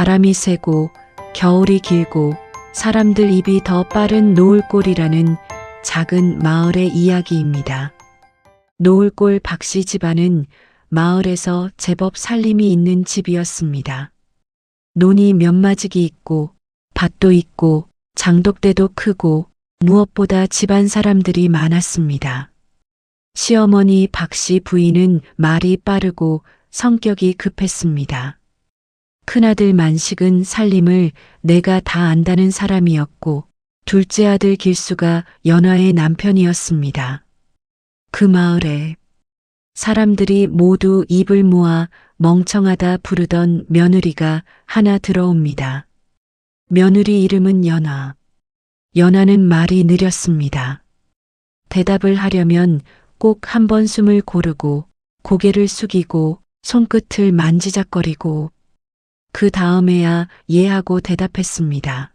바람이 세고 겨울이 길고 사람들 입이 더 빠른 노을골이라는 작은 마을의 이야기입니다. 노을골 박씨 집안은 마을에서 제법 살림이 있는 집이었습니다. 논이 몇마지기 있고 밭도 있고 장독대도 크고 무엇보다 집안 사람들이 많았습니다. 시어머니 박씨 부인은 말이 빠르고 성격이 급했습니다. 큰아들 만식은 살림을 내가 다 안다는 사람이었고 둘째 아들 길수가 연화의 남편이었습니다. 그 마을에 사람들이 모두 입을 모아 멍청하다 부르던 며느리가 하나 들어옵니다. 며느리 이름은 연화. 연화는 말이 느렸습니다. 대답을 하려면 꼭 한 번 숨을 고르고 고개를 숙이고 손끝을 만지작거리고 그 다음에야 예 하고 대답했습니다.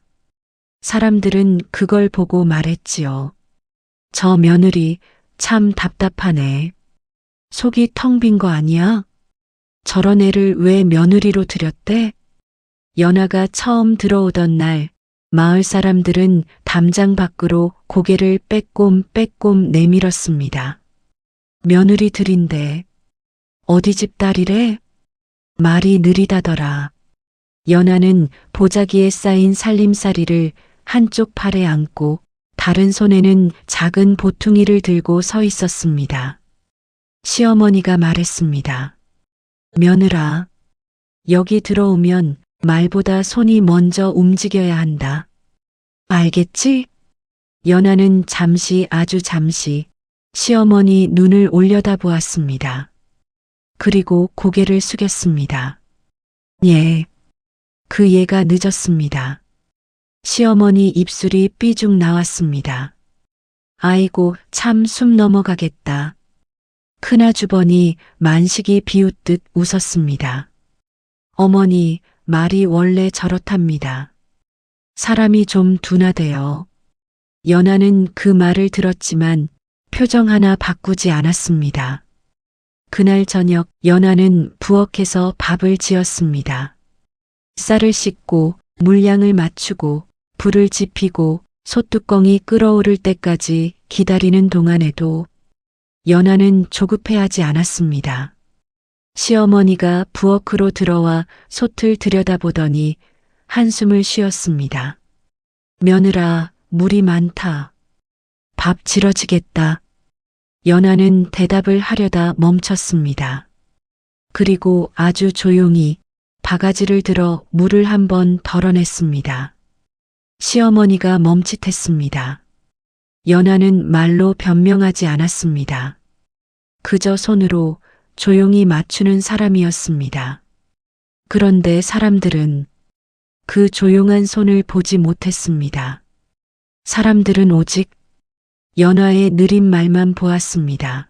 사람들은 그걸 보고 말했지요. 저 며느리 참 답답하네. 속이 텅 빈 거 아니야? 저런 애를 왜 며느리로 들였대? 연하가 처음 들어오던 날 마을 사람들은 담장 밖으로 고개를 빼꼼 빼꼼 내밀었습니다. 며느리 들인데 어디 집 딸이래? 말이 느리다더라. 연하는 보자기에 쌓인 살림살이를 한쪽 팔에 안고 다른 손에는 작은 보퉁이를 들고 서 있었습니다. 시어머니가 말했습니다. 며느라, 여기 들어오면 말보다 손이 먼저 움직여야 한다. 알겠지? 연하는 잠시 아주 잠시 시어머니 눈을 올려다 보았습니다. 그리고 고개를 숙였습니다. 예. 그 예가 늦었습니다. 시어머니 입술이 삐죽 나왔습니다. 아이고, 참 숨 넘어가겠다. 큰아주버니 만식이 비웃듯 웃었습니다. 어머니, 말이 원래 저렇답니다. 사람이 좀 둔하대요. 연하는 그 말을 들었지만 표정 하나 바꾸지 않았습니다. 그날 저녁 연하는 부엌에서 밥을 지었습니다. 쌀을 씻고 물량을 맞추고 불을 지피고 솥뚜껑이 끓어오를 때까지 기다리는 동안에도 연하는 조급해하지 않았습니다. 시어머니가 부엌으로 들어와 솥을 들여다보더니 한숨을 쉬었습니다. 며느라, 물이 많다. 밥 지러지겠다. 연하는 대답을 하려다 멈췄습니다. 그리고 아주 조용히 바가지를 들어 물을 한번 덜어냈습니다. 시어머니가 멈칫했습니다. 연하는 말로 변명하지 않았습니다. 그저 손으로 조용히 맞추는 사람이었습니다. 그런데 사람들은 그 조용한 손을 보지 못했습니다. 사람들은 오직 연화의 느린 말만 보았습니다.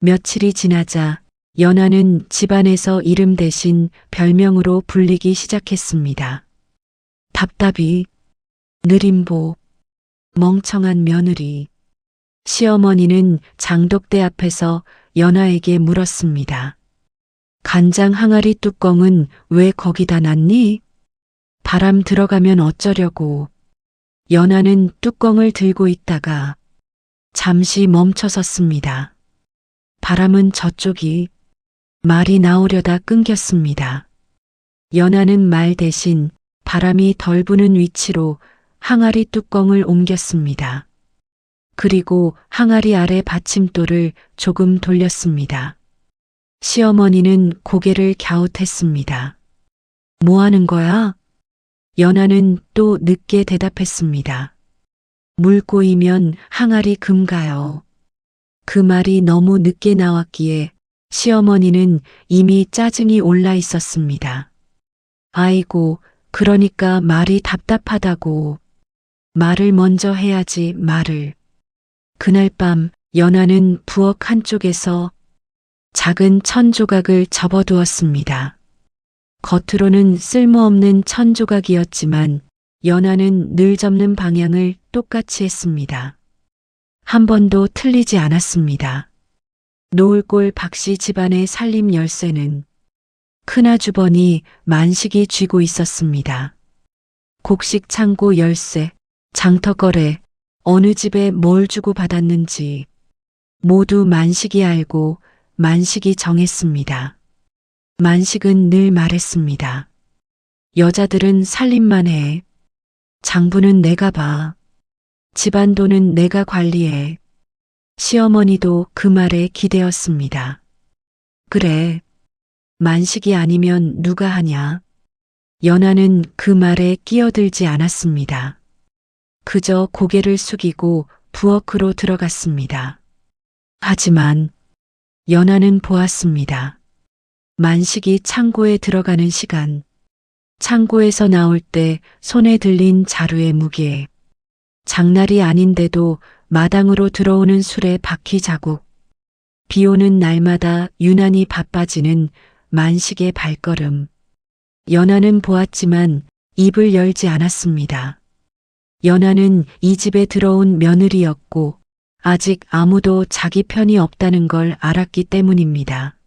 며칠이 지나자 연화는 집안에서 이름 대신 별명으로 불리기 시작했습니다. 답답이, 느림보, 멍청한 며느리. 시어머니는 장독대 앞에서 연화에게 물었습니다. 간장 항아리 뚜껑은 왜 거기다 놨니? 바람 들어가면 어쩌려고. 연하는 뚜껑을 들고 있다가 잠시 멈춰 섰습니다. 바람은 저쪽이 말이 나오려다 끊겼습니다. 연하는 말 대신 바람이 덜 부는 위치로 항아리 뚜껑을 옮겼습니다. 그리고 항아리 아래 받침돌을 조금 돌렸습니다. 시어머니는 고개를 갸웃했습니다. 뭐 하는 거야? 연하는 또 늦게 대답했습니다. 물 꼬이면 항아리 금가요. 그 말이 너무 늦게 나왔기에 시어머니는 이미 짜증이 올라 있었습니다. 아이고, 그러니까 말이 답답하다고. 말을 먼저 해야지, 말을. 그날 밤 연하는 부엌 한쪽에서 작은 천 조각을 접어두었습니다. 겉으로는 쓸모없는 천 조각이었지만 연하는 늘 접는 방향을 똑같이 했습니다. 한 번도 틀리지 않았습니다. 노을골 박씨 집안의 살림 열쇠는 큰아주버니 만식이 쥐고 있었습니다. 곡식 창고 열쇠, 장터거래, 어느 집에 뭘 주고 받았는지 모두 만식이 알고 만식이 정했습니다. 만식은 늘 말했습니다. 여자들은 살림만 해. 장부는 내가 봐. 집안 돈은 내가 관리해. 시어머니도 그 말에 기대었습니다. 그래. 만식이 아니면 누가 하냐? 연하는 그 말에 끼어들지 않았습니다. 그저 고개를 숙이고 부엌으로 들어갔습니다. 하지만 연하는 보았습니다. 만식이 창고에 들어가는 시간, 창고에서 나올 때 손에 들린 자루의 무게, 장날이 아닌데도 마당으로 들어오는 술의 바퀴 자국, 비 오는 날마다 유난히 바빠지는 만식의 발걸음. 연하는 보았지만 입을 열지 않았습니다. 연하는 이 집에 들어온 며느리였고 아직 아무도 자기 편이 없다는 걸 알았기 때문입니다.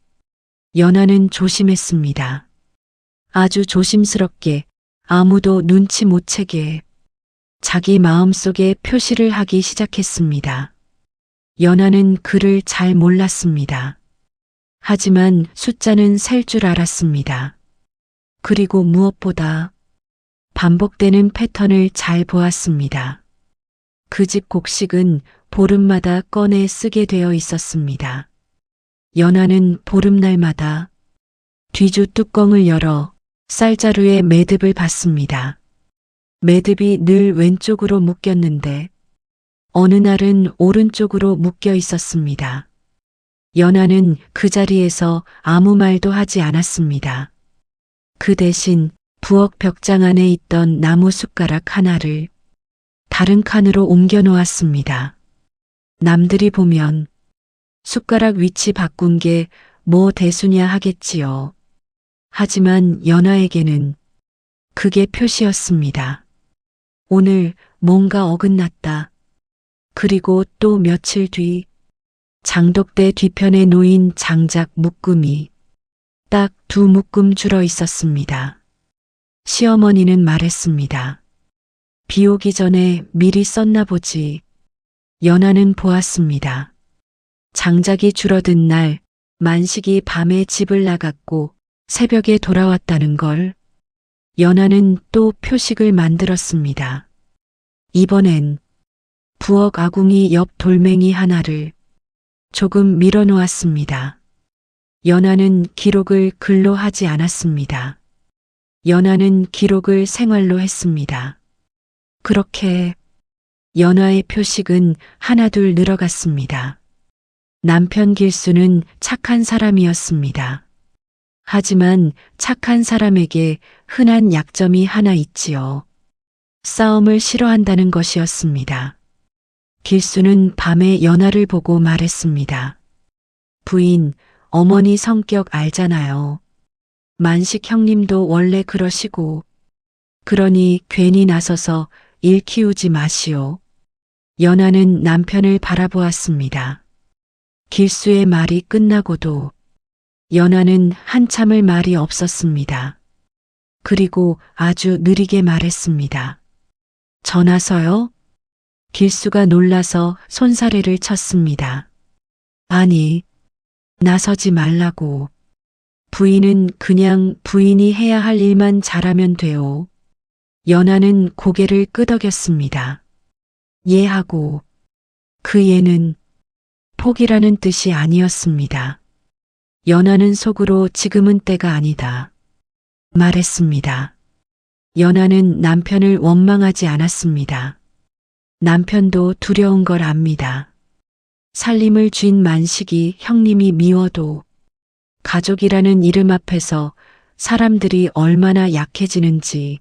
연하는 조심했습니다. 아주 조심스럽게 아무도 눈치 못 채게 자기 마음속에 표시를 하기 시작했습니다. 연하는 그를 잘 몰랐습니다. 하지만 숫자는 셀 줄 알았습니다. 그리고 무엇보다 반복되는 패턴을 잘 보았습니다. 그 집 곡식은 보름마다 꺼내 쓰게 되어 있었습니다. 연하는 보름날마다 뒤주 뚜껑을 열어 쌀자루에 매듭을 받습니다. 매듭이 늘 왼쪽으로 묶였는데 어느 날은 오른쪽으로 묶여 있었습니다. 연하는 그 자리에서 아무 말도 하지 않았습니다. 그 대신 부엌 벽장 안에 있던 나무 숟가락 하나를 다른 칸으로 옮겨 놓았습니다. 남들이 보면 숟가락 위치 바꾼 게 뭐 대수냐 하겠지요. 하지만 연하에게는 그게 표시였습니다. 오늘 뭔가 어긋났다. 그리고 또 며칠 뒤 장독대 뒤편에 놓인 장작 묶음이 딱 두 묶음 줄어 있었습니다. 시어머니는 말했습니다. 비 오기 전에 미리 썼나 보지. 연하는 보았습니다. 장작이 줄어든 날 만식이 밤에 집을 나갔고 새벽에 돌아왔다는 걸 연하는 또 표식을 만들었습니다. 이번엔 부엌 아궁이 옆 돌멩이 하나를 조금 밀어 놓았습니다. 연하는 기록을 글로 하지 않았습니다. 연하는 기록을 생활로 했습니다. 그렇게 연하의 표식은 하나둘 늘어갔습니다. 남편 길수는 착한 사람이었습니다. 하지만 착한 사람에게 흔한 약점이 하나 있지요. 싸움을 싫어한다는 것이었습니다. 길수는 밤에 연하를 보고 말했습니다. 부인, 어머니 성격 알잖아요. 만식 형님도 원래 그러시고, 그러니 괜히 나서서 일 키우지 마시오. 연하는 남편을 바라보았습니다. 길수의 말이 끝나고도 연하는 한참을 말이 없었습니다. 그리고 아주 느리게 말했습니다. 전화서요? 길수가 놀라서 손사래를 쳤습니다. 아니, 나서지 말라고. 부인은 그냥 부인이 해야 할 일만 잘하면 돼요. 연하는 고개를 끄덕였습니다. 예하고 그 예는 포기라는 뜻이 아니었습니다. 연하는 속으로 지금은 때가 아니다. 말했습니다. 연하는 남편을 원망하지 않았습니다. 남편도 두려운 걸 압니다. 살림을 쥔 만식이 형님이 미워도 가족이라는 이름 앞에서 사람들이 얼마나 약해지는지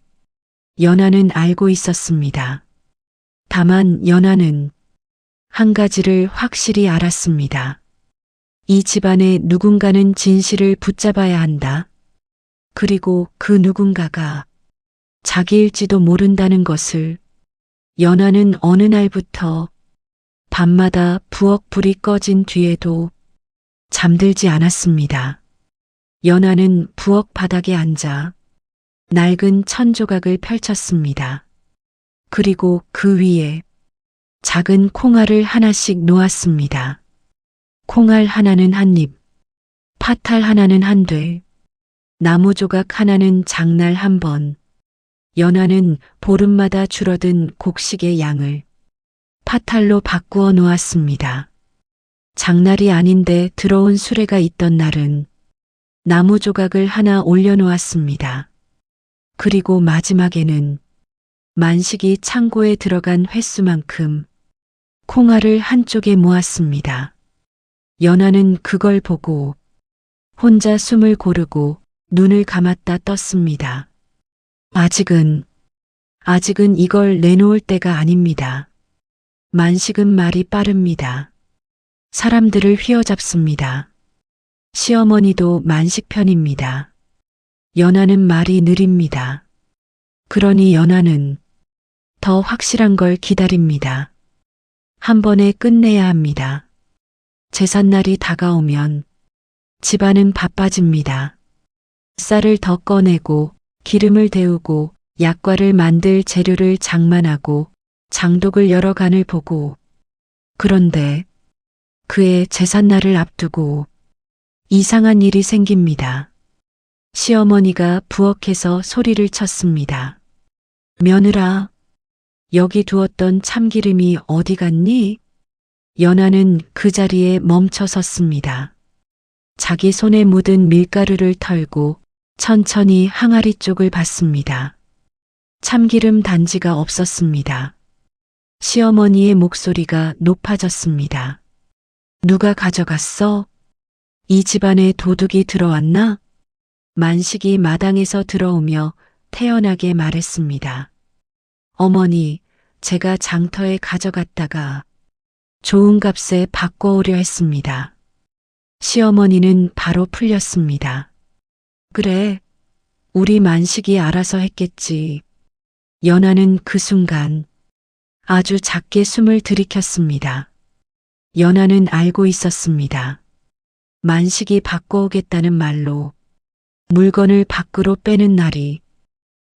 연하는 알고 있었습니다. 다만 연하는 한 가지를 확실히 알았습니다. 이 집안에 누군가는 진실을 붙잡아야 한다. 그리고 그 누군가가 자기일지도 모른다는 것을 연하는 어느 날부터 밤마다 부엌 불이 꺼진 뒤에도 잠들지 않았습니다. 연하는 부엌 바닥에 앉아 낡은 천조각을 펼쳤습니다. 그리고 그 위에 작은 콩알을 하나씩 놓았습니다. 콩알 하나는 한 입, 파탈 하나는 한 돼, 나무 조각 하나는 장날 한 번, 연하는 보름마다 줄어든 곡식의 양을 파탈로 바꾸어 놓았습니다. 장날이 아닌데 들어온 수레가 있던 날은 나무 조각을 하나 올려놓았습니다. 그리고 마지막에는 만식이 창고에 들어간 횟수만큼 콩알을 한쪽에 모았습니다. 연하는 그걸 보고 혼자 숨을 고르고 눈을 감았다 떴습니다. 아직은, 아직은 이걸 내놓을 때가 아닙니다. 만식은 말이 빠릅니다. 사람들을 휘어잡습니다. 시어머니도 만식 편입니다. 연하는 말이 느립니다. 그러니 연하는 더 확실한 걸 기다립니다. 한 번에 끝내야 합니다. 제삿날이 다가오면 집안은 바빠집니다. 쌀을 더 꺼내고 기름을 데우고 약과를 만들 재료를 장만하고 장독을 여러 간을 보고 그런데 그의 제삿날을 앞두고 이상한 일이 생깁니다. 시어머니가 부엌에서 소리를 쳤습니다. 며느라, 여기 두었던 참기름이 어디 갔니? 연하는 그 자리에 멈춰 섰습니다. 자기 손에 묻은 밀가루를 털고 천천히 항아리 쪽을 봤습니다. 참기름 단지가 없었습니다. 시어머니의 목소리가 높아졌습니다. 누가 가져갔어? 이 집안에 도둑이 들어왔나? 만식이 마당에서 들어오며 태연하게 말했습니다. 어머니, 제가 장터에 가져갔다가 좋은 값에 바꿔오려 했습니다. 시어머니는 바로 풀렸습니다. 그래, 우리 만식이 알아서 했겠지. 연하는 그 순간 아주 작게 숨을 들이켰습니다. 연하는 알고 있었습니다. 만식이 바꿔오겠다는 말로 물건을 밖으로 빼는 날이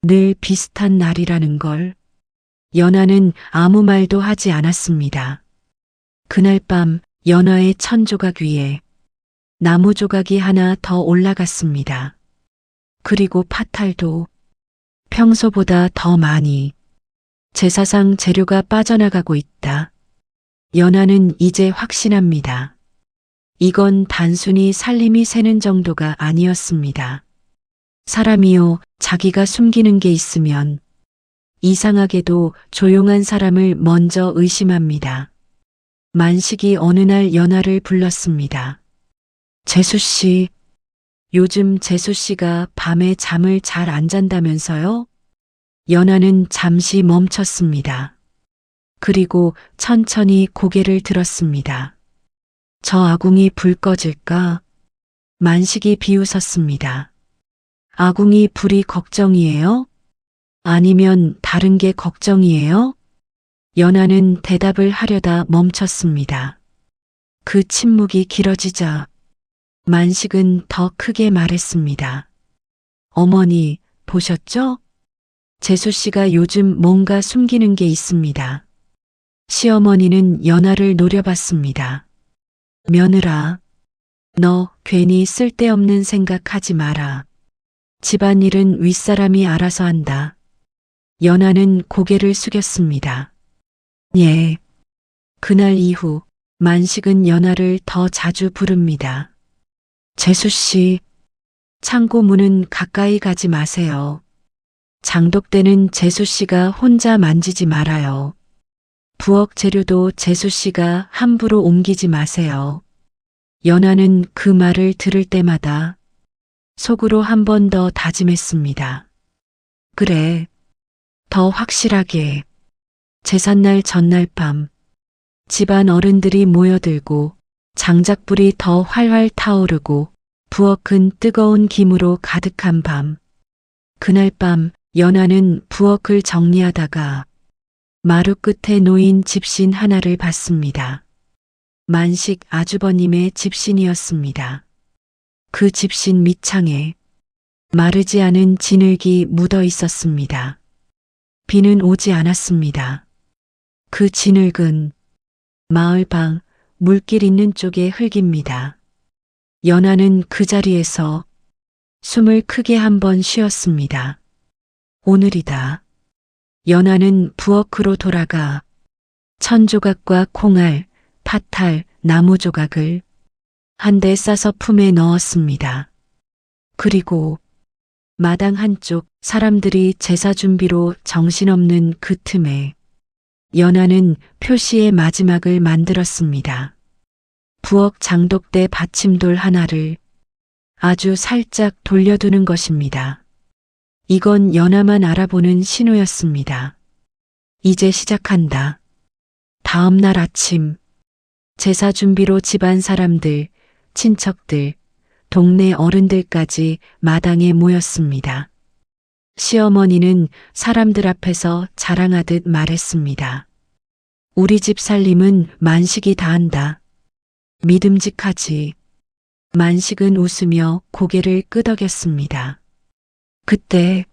늘 비슷한 날이라는 걸 연하는 아무 말도 하지 않았습니다. 그날 밤 연하의 천조각 위에 나무 조각이 하나 더 올라갔습니다. 그리고 파탈도 평소보다 더 많이 제사상 재료가 빠져나가고 있다. 연하는 이제 확신합니다. 이건 단순히 살림이 새는 정도가 아니었습니다. 사람이요, 자기가 숨기는 게 있으면 이상하게도 조용한 사람을 먼저 의심합니다. 만식이 어느 날 연하를 불렀습니다. 재수 씨, 요즘 재수 씨가 밤에 잠을 잘 안 잔다면서요? 연하는 잠시 멈췄습니다. 그리고 천천히 고개를 들었습니다. 저 아궁이 불 꺼질까? 만식이 비웃었습니다. 아궁이 불이 걱정이에요? 아니면 다른 게 걱정이에요? 연하는 대답을 하려다 멈췄습니다. 그 침묵이 길어지자 만식은 더 크게 말했습니다. 어머니, 보셨죠? 재수 씨가 요즘 뭔가 숨기는 게 있습니다. 시어머니는 연하를 노려봤습니다. 며느라, 너 괜히 쓸데없는 생각하지 마라. 집안일은 윗사람이 알아서 한다. 연하는 고개를 숙였습니다. 예. 그날 이후 만식은 연하를 더 자주 부릅니다. 재수 씨, 창고 문은 가까이 가지 마세요. 장독대는 재수 씨가 혼자 만지지 말아요. 부엌 재료도 재수 씨가 함부로 옮기지 마세요. 연하는 그 말을 들을 때마다 속으로 한 번 더 다짐했습니다. 그래, 더 확실하게. 제삿날 전날 밤, 집안 어른들이 모여들고 장작불이 더 활활 타오르고 부엌은 뜨거운 김으로 가득한 밤. 그날 밤 연하는 부엌을 정리하다가 마루 끝에 놓인 집신 하나를 봤습니다. 만식 아주버님의 집신이었습니다. 그 집신 밑창에 마르지 않은 진흙이 묻어 있었습니다. 비는 오지 않았습니다. 그 진흙은 마을 방 물길 있는 쪽의 흙입니다. 연하는 그 자리에서 숨을 크게 한 번 쉬었습니다. 오늘이다. 연하는 부엌으로 돌아가 천조각과 콩알, 팥알, 나무 조각을 한 대 싸서 품에 넣었습니다. 그리고 마당 한쪽 사람들이 제사 준비로 정신없는 그 틈에 연하는 표시의 마지막을 만들었습니다. 부엌 장독대 받침돌 하나를 아주 살짝 돌려두는 것입니다. 이건 연하만 알아보는 신호였습니다. 이제 시작한다. 다음 날 아침 제사 준비로 집안 사람들, 친척들, 동네 어른들까지 마당에 모였습니다. 시어머니는 사람들 앞에서 자랑하듯 말했습니다. 우리 집 살림은 만식이 다 한다. 믿음직하지. 만식은 웃으며 고개를 끄덕였습니다. 그때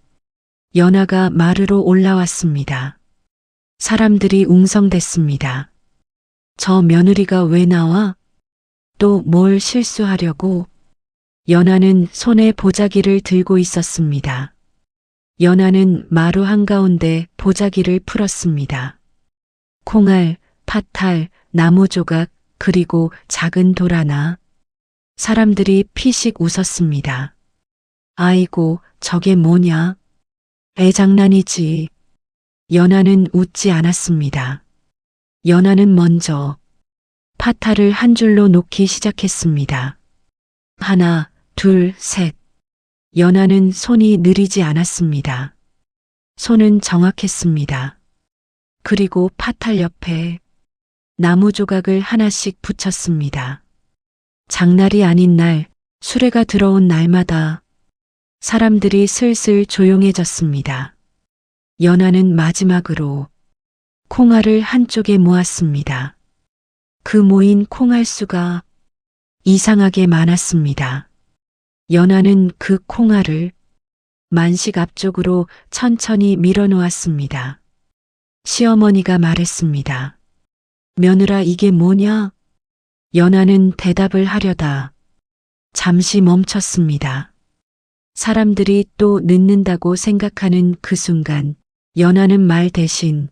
연하가 마루로 올라왔습니다. 사람들이 웅성댔습니다. 저 며느리가 왜 나와? 또 뭘 실수하려고? 연하는 손에 보자기를 들고 있었습니다. 연하는 마루 한가운데 보자기를 풀었습니다. 콩알, 팥알, 나무 조각, 그리고 작은 돌 하나. 사람들이 피식 웃었습니다. 아이고, 저게 뭐냐? 애장난이지. 연하는 웃지 않았습니다. 연하는 먼저 파타를 한 줄로 놓기 시작했습니다. 하나, 둘, 셋. 연하는 손이 느리지 않았습니다. 손은 정확했습니다. 그리고 파탈 옆에 나무 조각을 하나씩 붙였습니다. 장날이 아닌 날, 수레가 들어온 날마다 사람들이 슬슬 조용해졌습니다. 연하는 마지막으로 콩알을 한쪽에 모았습니다. 그 모인 콩알 수가 이상하게 많았습니다. 연하는 그 콩알을 만식 앞쪽으로 천천히 밀어놓았습니다. 시어머니가 말했습니다. 며느라 이게 뭐냐? 연하는 대답을 하려다 잠시 멈췄습니다. 사람들이 또 늦는다고 생각하는 그 순간 연하는 말 대신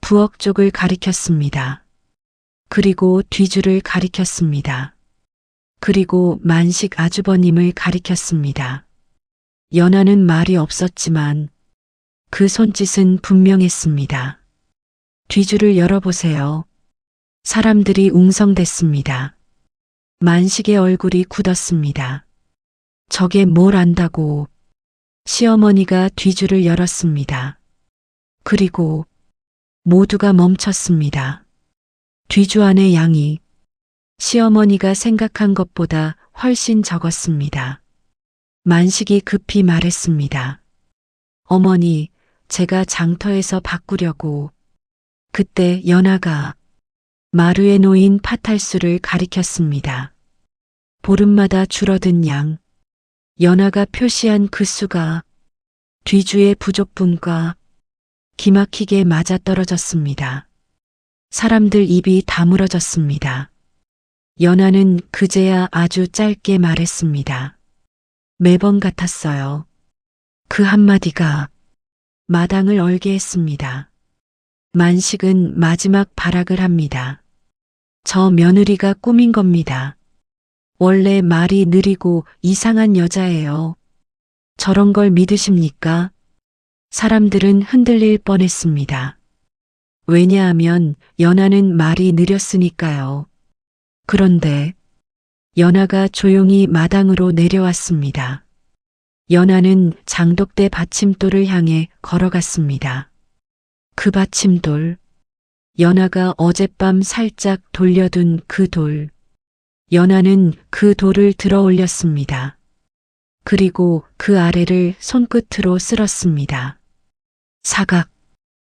부엌 쪽을 가리켰습니다. 그리고 뒤줄을 가리켰습니다. 그리고 만식 아주버님을 가리켰습니다. 연하는 말이 없었지만 그 손짓은 분명했습니다. 뒤줄을 열어보세요. 사람들이 웅성댔습니다. 만식의 얼굴이 굳었습니다. 저게 뭘 안다고 시어머니가 뒤줄을 열었습니다. 그리고 모두가 멈췄습니다. 뒤주 안의 양이 시어머니가 생각한 것보다 훨씬 적었습니다. 만식이 급히 말했습니다. 어머니, 제가 장터에서 바꾸려고. 그때 연하가 마루에 놓인 파탈수를 가리켰습니다. 보름마다 줄어든 양. 연하가 표시한 그 수가 뒤주의 부족분과 기막히게 맞아떨어졌습니다. 사람들 입이 다물어졌습니다. 연하는 그제야 아주 짧게 말했습니다. 매번 같았어요. 그 한마디가 마당을 얼게 했습니다. 만식은 마지막 발악을 합니다. 저 며느리가 꾸민 겁니다. 원래 말이 느리고 이상한 여자예요. 저런 걸 믿으십니까? 사람들은 흔들릴 뻔했습니다. 왜냐하면 연하는 말이 느렸으니까요. 그런데 연하가 조용히 마당으로 내려왔습니다. 연하는 장독대 받침돌을 향해 걸어갔습니다. 그 받침돌, 연하가 어젯밤 살짝 돌려둔 그 돌, 연하는 그 돌을 들어 올렸습니다. 그리고 그 아래를 손끝으로 쓸었습니다. 사각,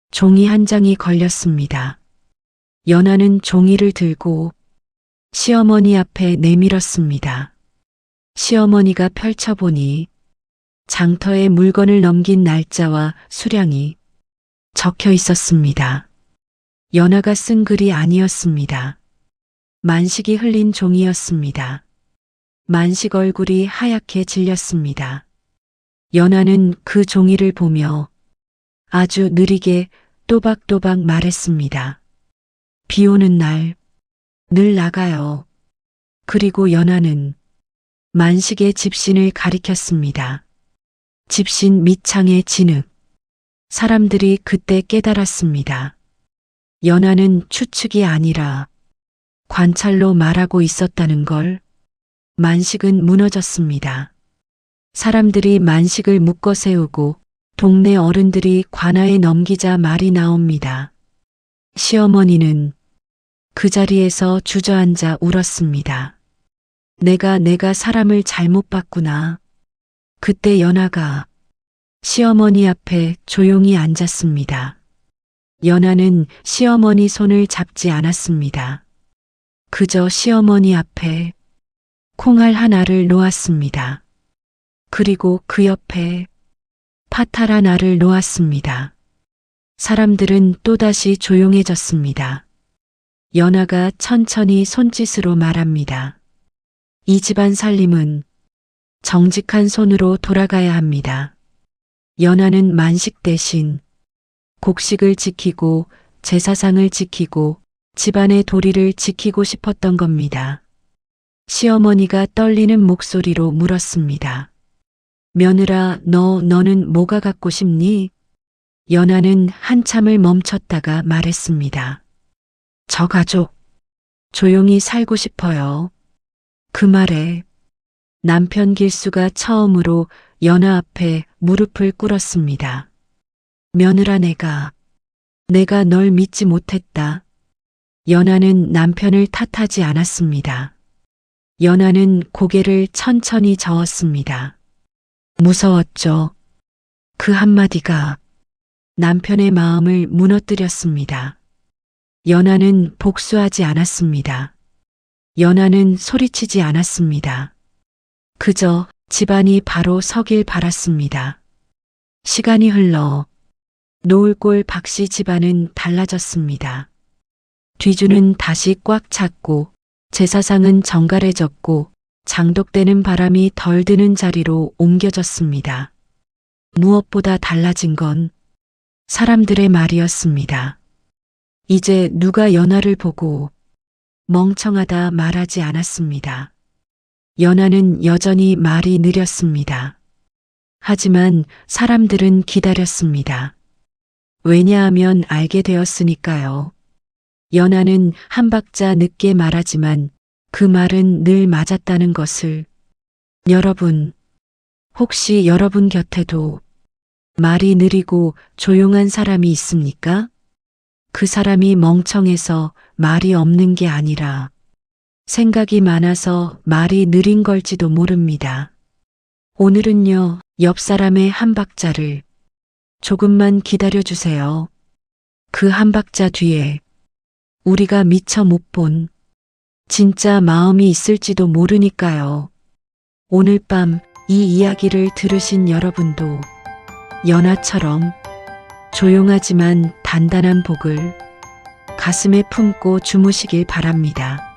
종이 한 장이 걸렸습니다. 연하는 종이를 들고 시어머니 앞에 내밀었습니다. 시어머니가 펼쳐보니 장터에 물건을 넘긴 날짜와 수량이 적혀 있었습니다. 연하가 쓴 글이 아니었습니다. 만식이 흘린 종이었습니다. 만식 얼굴이 하얗게 질렸습니다. 연하는 그 종이를 보며 아주 느리게 또박또박 말했습니다. 비 오는 날 늘 나가요. 그리고 연하는 만식의 집신을 가리켰습니다. 집신 밑창의 진흙. 사람들이 그때 깨달았습니다. 연하는 추측이 아니라 관찰로 말하고 있었다는 걸 만식은 무너졌습니다. 사람들이 만식을 묶어 세우고 동네 어른들이 관아에 넘기자 말이 나옵니다. 시어머니는 그 자리에서 주저앉아 울었습니다. 내가 내가 사람을 잘못 봤구나. 그때 연하가 시어머니 앞에 조용히 앉았습니다. 연하는 시어머니 손을 잡지 않았습니다. 그저 시어머니 앞에 콩알 하나를 놓았습니다. 그리고 그 옆에 파탈 하나를 놓았습니다. 사람들은 또다시 조용해졌습니다. 연하가 천천히 손짓으로 말합니다. 이 집안 살림은 정직한 손으로 돌아가야 합니다. 연하는 만식 대신 곡식을 지키고 제사상을 지키고 집안의 도리를 지키고 싶었던 겁니다. 시어머니가 떨리는 목소리로 물었습니다. 며느라, 너, 너는 뭐가 갖고 싶니? 연하는 한참을 멈췄다가 말했습니다. 저 가족, 조용히 살고 싶어요. 그 말에 남편 길수가 처음으로 연하 앞에 무릎을 꿇었습니다. 며느라 내가, 내가 널 믿지 못했다. 연하는 남편을 탓하지 않았습니다. 연하는 고개를 천천히 저었습니다. 무서웠죠. 그 한마디가 남편의 마음을 무너뜨렸습니다. 연하는 복수하지 않았습니다. 연하는 소리치지 않았습니다. 그저 집안이 바로 서길 바랐습니다. 시간이 흘러 노을골 박씨 집안은 달라졌습니다. 뒤주는 다시 꽉 찼고 제사상은 정갈해졌고 장독되는 바람이 덜 드는 자리로 옮겨졌습니다. 무엇보다 달라진 건 사람들의 말이었습니다. 이제 누가 연하를 보고 멍청하다 말하지 않았습니다. 연하는 여전히 말이 느렸습니다. 하지만 사람들은 기다렸습니다. 왜냐하면 알게 되었으니까요. 연하는 한 박자 늦게 말하지만 그 말은 늘 맞았다는 것을 여러분, 혹시 여러분 곁에도 말이 느리고 조용한 사람이 있습니까? 그 사람이 멍청해서 말이 없는 게 아니라 생각이 많아서 말이 느린 걸지도 모릅니다. 오늘은요, 옆 사람의 한 박자를 조금만 기다려 주세요. 그 한 박자 뒤에 우리가 미처 못 본 진짜 마음이 있을지도 모르니까요. 오늘 밤 이 이야기를 들으신 여러분도 연하처럼 조용하지만 단단한 복을 가슴에 품고 주무시길 바랍니다.